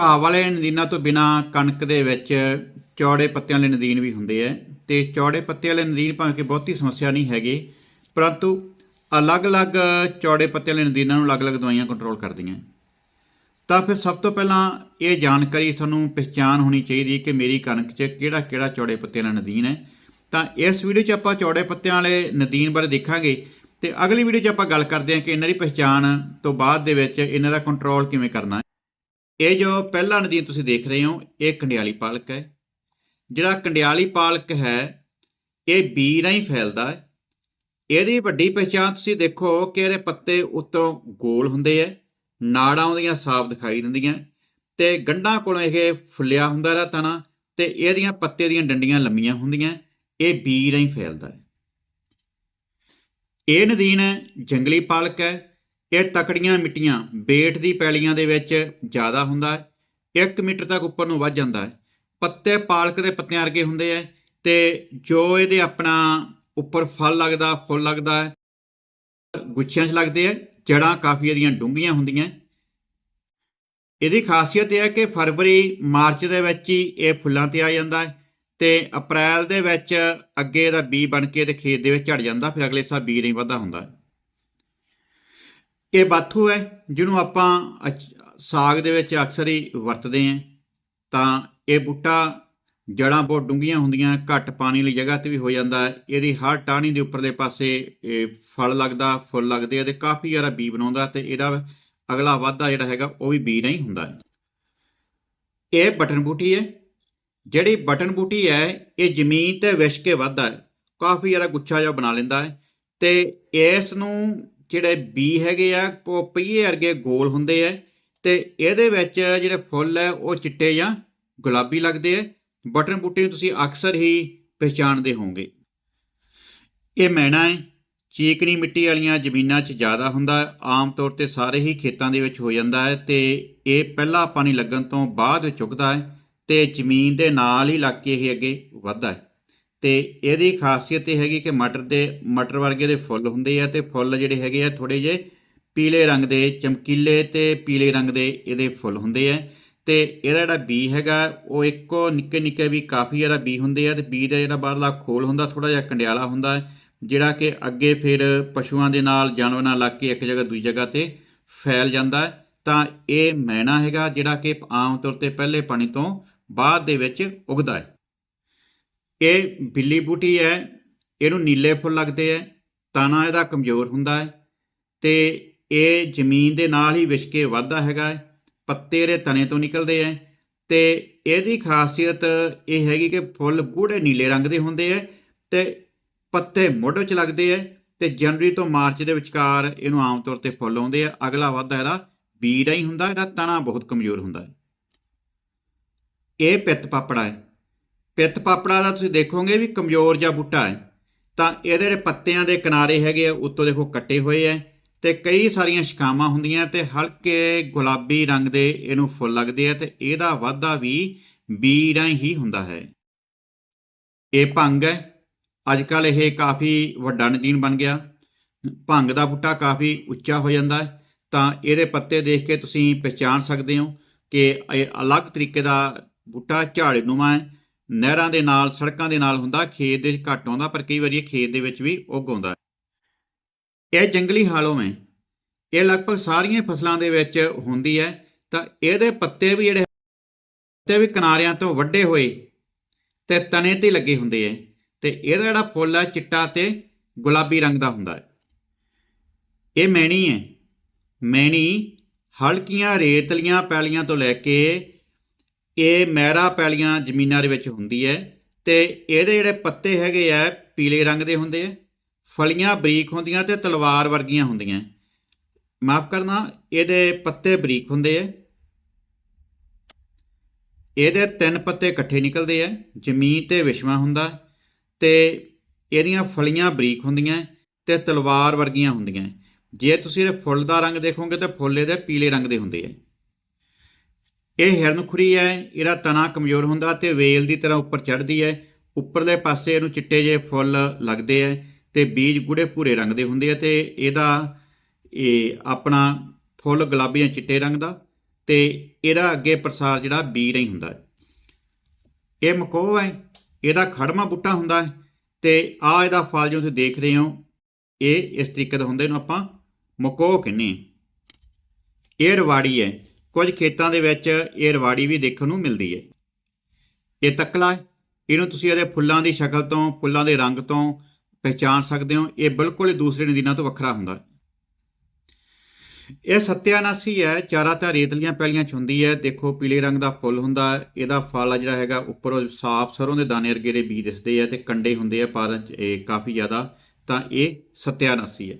ਘਾਹ ਵਾਲੇ ਨਦੀਨਾਂ ਤੋਂ ਬਿਨਾ ਕਣਕ ਦੇ ਵਿੱਚ ਚੌੜੇ ਪੱਤਿਆਂ ਵਾਲੇ ਨਦੀਨ ਵੀ ਹੁੰਦੇ ਆ ਤੇ ਚੌੜੇ ਪੱਤੇ ਵਾਲੇ ਨਦੀਨ ਭਾਵੇਂ ਕਿ ਬਹੁਤੀ ਸਮੱਸਿਆ ਨਹੀਂ ਹੈਗੀ, ਪਰੰਤੂ ਅਲੱਗ-ਅਲੱਗ ਚੌੜੇ ਪੱਤੇ ਵਾਲੇ ਨਦੀਨਾਂ ਨੂੰ ਅਲੱਗ-ਅਲੱਗ ਦਵਾਈਆਂ ਕੰਟਰੋਲ ਕਰਦੀਆਂ ਤਾਂ ਫਿਰ ਸਭ ਤੋਂ ਪਹਿਲਾਂ ਇਹ ਜਾਣਕਾਰੀ ਸਾਨੂੰ ਪਛਾਣ ਹੋਣੀ ਚਾਹੀਦੀ ਹੈ ਕਿ ਮੇਰੀ ਕਣਕ 'ਚ ਕਿਹੜਾ-ਕਿਹੜਾ ਚੌੜੇ ਪੱਤੇ ਵਾਲਾ ਨਦੀਨ ਹੈ ਤਾਂ ਇਸ ਵੀਡੀਓ 'ਚ ਆਪਾਂ ਚੌੜੇ ਪੱਤਿਆਂ ਵਾਲੇ ਨਦੀਨ ਬਾਰੇ ਦੇਖਾਂਗੇ ਤੇ ਅਗਲੀ ਵੀਡੀਓ 'ਚ ਆਪਾਂ ਗੱਲ ਕਰਦੇ ਹਾਂ ਕਿ ਇਹਨਾਂ ਦੀ ਪਛਾਣ ਤੋਂ ਬਾਅਦ ਦੇ ਵਿੱਚ ਇਹਨਾਂ ਦਾ ਕੰਟਰੋਲ ਕਿਵੇਂ ਕਰਨਾ ਇਹ ਜੋ ਪਹਿਲਾ ਨਦੀਨ ਤੁਸੀਂ ਦੇਖ ਰਹੇ ਹੋ, ਇਹ ਕੰਡਿਆਲੀ ਪਾਲਕ ਹੈ। ਜਿਹੜਾ ਕੰਡਿਆਲੀ ਪਾਲਕ ਹੈ, ਇਹ ਬੀ ਰਾਹੀਂ ਫੈਲਦਾ ਹੈ। ਇਹਦੀ ਵੱਡੀ ਪਛਾਣ ਤੁਸੀਂ ਦੇਖੋ ਕਿ ਇਹਦੇ ਪੱਤੇ ਉੱਤੋਂ ਗੋਲ ਹੁੰਦੇ ਐ ਨਾੜਾਂ ਉਹਦੀਆਂ ਸਾਫ਼ ਦਿਖਾਈ ਦਿੰਦੀਆਂ ਤੇ ਗੰਢਾਂ ਕੋਲੋਂ ਇਹ ਫੁੱਲਿਆ ਹੁੰਦਾ ਇਹਦਾ ਤਣਾ ਤੇ ਇਹਦੀਆਂ ਪੱਤੇ ਦੀਆਂ ਡੰਡੀਆਂ ਲੰਮੀਆਂ ਹੁੰਦੀਆਂ ਇਹ ਬੀ ਰਾਹੀਂ ਫੈਲਦਾ ਹੈ। ਇਹ ਨਦੀਨ ਜੰਗਲੀ ਪਾਲਕ ਹੈ ਇਹ ਤਕੜੀਆਂ ਮਿੱਟੀਆਂ ਬੇਟ ਦੀ ਪੈਲੀਆਂ ਦੇ ਵਿੱਚ ਜ਼ਿਆਦਾ ਹੁੰਦਾ ਹੈ 1 ਮੀਟਰ ਤੱਕ ਉੱਪਰ ਨੂੰ ਵੱਧ ਜਾਂਦਾ ਹੈ। ਪੱਤੇ ਪਾਲਕ ਦੇ ਪੱਤਿਆਂ ਵਰਗੇ ਹੁੰਦੇ ਆ ਤੇ ਜੋ ਇਹਦੇ ਆਪਣਾ ਉੱਪਰ ਫਲ ਲੱਗਦਾ, ਫੁੱਲ ਲੱਗਦਾ ਹੈ, ਗੁੱਛਿਆਂ 'ਚ ਲੱਗਦੇ ਆ ਜੜਾਂ ਕਾਫੀ ਇਹਦੀਆਂ ਡੂੰਘੀਆਂ ਹੁੰਦੀਆਂ ਇਹਦੀ ਖਾਸੀਅਤ ਇਹ ਹੈ ਕਿ ਫਰਵਰੀ, ਮਾਰਚ ਦੇ ਵਿੱਚ ਹੀ ਇਹ ਫੁੱਲਾਂ ਤੇ ਆ ਜਾਂਦਾ ਹੈ ਤੇ ਅਪ੍ਰੈਲ ਦੇ ਵਿੱਚ ਅੱਗੇ ਇਹਦਾ ਬੀ ਬਣ ਕੇ ਤੇ ਖੇਤ ਦੇ ਵਿੱਚ ਝੜ ਜਾਂਦਾ, ਫਿਰ ਅਗਲੇ ਸਾਲ ਬੀ ਨਹੀਂ ਵਧਦਾ ਹੁੰਦਾ ਇਹ ਬਾਥੂ ਹੈ, ਜਿਹਨੂੰ ਆਪਾਂ ਅਚ- ਸਾਗ ਦੇ ਵਿੱਚ ਅਕਸਰ ਹੀ ਵਰਤਦੇ ਹਾਂ। ਤਾਂ ਇਹ ਬੂਟਾ ਜੜਾਂ ਬਹੁਤ ਡੂੰਘੀਆਂ ਹੁੰਦੀਆਂ, ਘੱਟ ਪਾਣੀ ਵਾਲੀ ਜਗ੍ਹਾ ਤੇ ਵੀ ਹੋ ਜਾਂਦਾ ਹੈ। ਇਹਦੀ ਹਰ ਟਾਹਣੀ ਦੇ ਉੱਪਰਲੇ ਪਾਸੇ ਇਹ ਫਲ ਲੱਗਦਾ, ਫੁੱਲ ਲੱਗਦੇ ਆ ਤੇ ਕਾਫੀ ਜ਼ਿਆਦਾ ਬੀ ਬਣਾਉਂਦਾ ਤੇ ਇਹਦਾ ਅਗਲਾ ਵਾਧਾ ਜਿਹੜਾ ਹੈਗਾ ਉਹ ਵੀ ਬੀ ਨਹੀਂ ਹੁੰਦਾ ਇਹ ਬਟਨ ਬੂਟੀ ਹੈ। ਜਿਹੜੀ ਬਟਨ ਬੂਟੀ ਹੈ, ਇਹ ਜ਼ਮੀਨ ਤੇ ਵਿਛ ਕੇ ਵੱਧਦਾ ਹੈ। ਕਾਫੀ ਜ਼ਿਆਦਾ ਗੁੱਛਾ ਜਿਹਾ ਬਣਾ ਲੈਂਦਾ ਹੈ ਤੇ ਇਸ ਨੂੰ ਜਿਹੜੇ ਬੀ ਹੈਗੇ ਆ, ਉਹ ਪਹੀਏ ਵਰਗੇ ਗੋਲ ਹੁੰਦੇ ਆ ਤੇ ਇਹਦੇ ਵਿੱਚ ਜਿਹੜੇ ਫੁੱਲ ਹੈ ਉਹ ਚਿੱਟੇ ਜਾਂ ਗੁਲਾਬੀ ਲੱਗਦੇ ਆ। ਬਟਨ ਬੂਟੇ ਨੂੰ ਤੁਸੀਂ ਅਕਸਰ ਹੀ ਪਛਾਣਦੇ ਹੋਵੋਗੇ। ਇਹ ਮੈਣਾ ਹੈ, ਚੀਕਣੀ ਮਿੱਟੀ ਵਾਲੀਆਂ ਜ਼ਮੀਨਾਂ 'ਚ ਜ਼ਿਆਦਾ ਹੁੰਦਾ, ਆਮ ਤੌਰ ਤੇ ਸਾਰੇ ਹੀ ਖੇਤਾਂ ਦੇ ਵਿੱਚ ਹੋ ਜਾਂਦਾ ਹੈ ਤੇ ਇਹ ਪਹਿਲਾ ਪਾਣੀ ਲੱਗਣ ਤੋਂ ਬਾਅਦ ਵਿੱਚ ਉੱਗਦਾ ਹੈ ਤੇ ਜ਼ਮੀਨ ਦੇ ਨਾਲ ਹੀ ਲੱਗ ਕੇ ਇਹ ਅੱਗੇ ਵੱਧਦਾ ਹੈ। ਤੇ ਇਹਦੀ ਖਾਸੀਅਤ ਇਹ ਹੈਗੀ ਕਿ ਮਟਰ ਦੇ, ਮਟਰ ਵਰਗੇ ਦੇ ਫੁੱਲ ਹੁੰਦੇ ਆ ਤੇ ਫੁੱਲ ਜਿਹੜੇ ਹੈਗੇ ਆ ਥੋੜੇ ਜਿਹੇ ਪੀਲੇ ਰੰਗ ਦੇ, ਚਮਕੀਲੇ ਤੇ ਪੀਲੇ ਰੰਗ ਦੇ ਇਹਦੇ ਫੁੱਲ ਹੁੰਦੇ ਆ। ਤੇ ਇਹਦਾ ਜਿਹੜਾ ਬੀ ਹੈਗਾ, ਉਹ ਇੱਕੋ ਨਿੱਕੇ ਨਿੱਕੇ ਵੀ ਕਾਫੀ ਜ਼ਿਆਦਾ ਬੀ ਹੁੰਦੇ ਆ ਤੇ ਬੀ ਦਾ ਜਿਹੜਾ ਬਾਹਰਲਾ ਖੋਲ ਹੁੰਦਾ ਥੋੜਾ ਜਿਹਾ ਕੰਡਿਆਲਾ ਹੁੰਦਾ, ਜਿਹੜਾ ਕਿ ਅੱਗੇ ਫਿਰ ਪਸ਼ੂਆਂ ਦੇ ਨਾਲ, ਜਾਨਵਰਾਂ ਨਾਲ ਲੱਗ ਕੇ ਇੱਕ ਜਗ੍ਹਾ, ਦੂਜੀ ਜਗ੍ਹਾ ਤੇ ਫੈਲ ਜਾਂਦਾ ਤਾਂ ਇਹ ਮੈਣਾ ਹੈਗਾ ਜਿਹੜਾ ਕਿ ਆਮ ਤੌਰ ਤੇ ਪਹਿਲੇ ਪਾਣੀ ਤੋਂ ਬਾਅਦ ਦੇ ਵਿੱਚ ਉਗਦਾ ਹੈ। ਇਹ ਬਿੱਲੀ ਬੂਟੀ ਹੈ, ਇਹਨੂੰ ਨੀਲੇ ਫੁੱਲ ਲੱਗਦੇ ਹੈ ਤਾਣਾ ਇਹਦਾ ਕਮਜ਼ੋਰ ਹੁੰਦਾ ਹੈ ਤੇ ਇਹ ਜ਼ਮੀਨ ਦੇ ਨਾਲ ਹੀ ਵਿਛ ਕੇ ਵੱਧਦਾ ਹੈਗਾ ਹੈ, ਪੱਤੇ ਇਹਦੇ ਤਣੇ ਤੋਂ ਨਿਕਲਦੇ ਹੈ ਤੇ ਇਹਦੀ ਖਾਸੀਅਤ ਇਹ ਹੈਗੀ ਕਿ ਫੁੱਲ ਗੂੜੇ ਨੀਲੇ ਰੰਗ ਦੇ ਹੁੰਦੇ ਹੈ ਤੇ ਪੱਤੇ ਮੁੱਢ 'ਚ ਲੱਗਦੇ ਹੈ ਤੇ ਜਨਵਰੀ ਤੋਂ ਮਾਰਚ ਦੇ ਵਿਚਕਾਰ ਇਹਨੂੰ ਆਮ ਤੌਰ ਤੇ ਫੁੱਲ ਆਉਂਦੇ ਆ, ਅਗਲਾ ਵਾਧਾ ਇਹਦਾ ਬੀੜਾ ਹੀ ਹੁੰਦਾ, ਇਹਦਾ ਤਣਾ ਬਹੁਤ ਕਮਜ਼ੋਰ ਹੁੰਦਾ ਹੈ। ਇਹ ਪਿੱਤ ਪਾਪੜਾ ਹੈ। ਪਿੱਤ ਪਾਪੜਾ ਦਾ ਤੁਸੀਂ ਦੇਖੋਗੇ ਵੀ ਕਮਜ਼ੋਰ ਜਿਹਾ ਬੂਟਾ ਹੈ। ਤਾਂ ਇਹਦੇ ਜਿਹੜੇ ਪੱਤਿਆਂ ਦੇ ਕਿਨਾਰੇ ਹੈਗੇ ਆ, ਉੱਤੋਂ ਦੇਖੋ ਕੱਟੇ ਹੋਏ ਆ ਤੇ ਕਈ ਸਾਰੀਆਂ ਸ਼ਿਕਾਵਾਂ ਹੁੰਦੀਆਂ ਤੇ ਹਲਕੇ ਗੁਲਾਬੀ ਰੰਗ ਦੇ ਇਹਨੂੰ ਫੁੱਲ ਲੱਗਦੇ ਆ ਤੇ ਇਹਦਾ ਵਾਧਾ ਵੀ ਬੀ ਰਾਹੀਂ ਹੀ ਹੁੰਦਾ ਹੈ। ਇਹ ਭੰਗ ਹੈ। ਅੱਜ ਕੱਲ ਇਹ ਕਾਫੀ ਵੱਡਾ ਨਦੀਨ ਬਣ ਗਿਆ। ਭੰਗ ਦਾ ਬੂਟਾ ਕਾਫੀ ਉੱਚਾ ਹੋ ਜਾਂਦਾ ਹੈ। ਤਾਂ ਇਹਦੇ ਪੱਤੇ ਦੇਖ ਕੇ ਤੁਸੀਂ ਪਛਾਣ ਸਕਦੇ ਹੋ ਕਿ ਇਹ ਅਲੱਗ ਤਰੀਕੇ ਦਾ ਬੂਟਾ ਝਾੜੇ ਨੂੰਮਾ ਹੈ। ਨਹਿਰਾਂ ਦੇ ਨਾਲ, ਸੜਕਾਂ ਦੇ ਨਾਲ ਹੁੰਦਾ, ਖੇਤ ਦੇ ਘੱਟ ਆਉਂਦਾ, ਪਰ ਕਈ ਵਾਰੀ ਇਹ ਖੇਤ ਦੇ ਵਿੱਚ ਵੀ ਉੱਗ ਆਉਂਦਾ। ਇਹ ਜੰਗਲੀ ਹਾਲੋਂ ਹੈ ਇਹ ਲਗਭਗ ਸਾਰੀਆਂ ਫਸਲਾਂ ਦੇ ਵਿੱਚ ਹੁੰਦੀ ਹੈ, ਤਾਂ ਇਹਦੇ ਪੱਤੇ ਵੀ ਜਿਹੜੇ ਪੱਤੇ ਵੀ ਕਿਨਾਰਿਆਂ ਤੋਂ ਵੱਡੇ ਹੋਏ ਤੇ ਤਣੇ ਤੇ ਲੱਗੇ ਹੁੰਦੇ ਹੈ, ਤੇ ਇਹਦਾ ਜਿਹੜਾ ਫੁੱਲ ਹੈ, ਚਿੱਟਾ ਤੇ ਗੁਲਾਬੀ ਰੰਗ ਦਾ ਹੁੰਦਾ ਹੈ। ਇਹ ਮੈਣੀ ਹੈ। ਮੈਣੀ ਹਲਕੀਆਂ ਰੇਤਲੀਆਂ ਪੈਲੀਆਂ ਤੋਂ ਲੈ ਕੇ ਇਹ ਮਹਿਰਾ ਪੈਲੀਆਂ ਜ਼ਮੀਨਾਂ ਦੇ ਵਿੱਚ ਹੁੰਦੀ ਹੈ ਤੇ ਇਹਦੇ ਜਿਹੜੇ ਪੱਤੇ ਹੈਗੇ ਆ, ਪੀਲੇ ਰੰਗ ਦੇ ਹੁੰਦੇ ਆ, ਫਲੀਆਂ ਬਰੀਕ ਹੁੰਦੀਆਂ ਤੇ ਤਲਵਾਰ ਵਰਗੀਆਂ ਹੁੰਦੀਆਂ। ਮਾਫ ਕਰਨਾ, ਇਹਦੇ ਪੱਤੇ ਬਰੀਕ ਹੁੰਦੇ ਆ। ਇਹਦੇ ਤਿੰਨ ਪੱਤੇ ਇਕੱਠੇ ਨਿਕਲਦੇ ਆ, ਜ਼ਮੀਨ ਤੇ ਵਿਸ਼ਵਾ ਹੁੰਦਾ ਤੇ ਇਹਦੀਆਂ ਫਲੀਆਂ ਬਰੀਕ ਹੁੰਦੀਆਂ ਤੇ ਤਲਵਾਰ ਵਰਗੀਆਂ ਹੁੰਦੀਆਂ। ਜੇ ਤੁਸੀਂ ਇਹ ਫੁੱਲ ਦਾ ਰੰਗ ਦੇਖੋਗੇ ਤਾਂ ਫੁੱਲ ਇਹਦੇ ਪੀਲੇ ਰੰਗ ਦੇ ਹੁੰਦੇ ਆ। ਇਹ ਹਿਰਨਖੁਰੀ ਹੈ, ਇਹਦਾ ਤਣਾ ਕਮਜ਼ੋਰ ਹੁੰਦਾ ਤੇ ਵੇਲ ਦੀ ਤਰ੍ਹਾਂ ਉੱਪਰ ਚੜ੍ਹਦੀ ਹੈ। ਉੱਪਰਲੇ ਪਾਸੇ ਇਹਨੂੰ ਚਿੱਟੇ ਜਿਹੇ ਫੁੱਲ ਲੱਗਦੇ ਆ ਤੇ ਬੀਜ ਗੂੜੇ ਭੂਰੇ ਰੰਗ ਦੇ ਹੁੰਦੇ ਆ ਤੇ ਇਹਦਾ ਇਹ ਆਪਣਾ ਫੁੱਲ ਗੁਲਾਬੀ ਜਾਂ ਚਿੱਟੇ ਰੰਗ ਦਾ ਤੇ ਇਹਦਾ ਅੱਗੇ ਪ੍ਰਸਾਰ ਜਿਹੜਾ ਬੀ ਨਹੀਂ ਹੁੰਦਾ ਇਹ ਮਕੋਹ ਹੈ, ਇਹਦਾ ਖੜਮਾ ਬੂਟਾ ਹੁੰਦਾ ਹੈ ਤੇ ਆ ਇਹਦਾ ਫਲ ਜੋ ਤੁਸੀਂ ਦੇਖ ਰਹੇ ਹੋ, ਇਹ ਇਸ ਤਰੀਕੇ ਦਾ ਹੁੰਦਾ, ਇਹਨੂੰ ਆਪਾਂ ਮਕੋਹ ਕਹਿੰਦੇ ਹਾਂ। ਇਹ ਰਵਾੜੀ ਹੈ ਕੁਝ ਖੇਤਾਂ ਦੇ ਵਿੱਚ ਇਹ ਰਵਾੜੀ ਵੀ ਦੇਖਣ ਨੂੰ ਮਿਲਦੀ ਹੈ ਇਹ ਤਕਲਾ ਹੈ ਇਹਨੂੰ ਤੁਸੀਂ ਇਹਦੇ ਫੁੱਲਾਂ ਦੀ ਸ਼ਕਲ ਤੋਂ, ਫੁੱਲਾਂ ਦੇ ਰੰਗ ਤੋਂ ਪਹਿਚਾਨ ਸਕਦੇ ਹੋ। ਇਹ ਬਿਲਕੁਲ ਹੀ ਦੂਸਰੇ ਨਦੀਨਾਂ ਤੋਂ ਵੱਖਰਾ ਹੁੰਦਾ ਹੈ ਇਹ ਸਤਿਆਨਾਸੀ ਹੈ। ਜ਼ਿਆਦਾਤਰ ਰੇਤਲੀਆਂ ਪੈਲੀਆਂ ਚ ਹੁੰਦੀ ਹੈ। ਦੇਖੋ, ਪੀਲੇ ਰੰਗ ਦਾ ਫੁੱਲ ਹੁੰਦਾ ਇਹਦਾ ਫਲ ਆ ਜਿਹੜਾ ਹੈਗਾ, ਉੱਪਰੋਂ ਸਾਫ਼ ਸਰੋਂ ਦੇ ਦਾਣੇ ਵਰਗੇ ਦੇ ਬੀਜ ਦਿਸਦੇ ਆ ਤੇ ਕੰਡੇ ਹੁੰਦੇ ਆ ਪਰ ਇਹ ਕਾਫੀ ਜ਼ਿਆਦਾ। ਤਾਂ ਇਹ ਸਤਿਆਨਾਸੀ ਹੈ।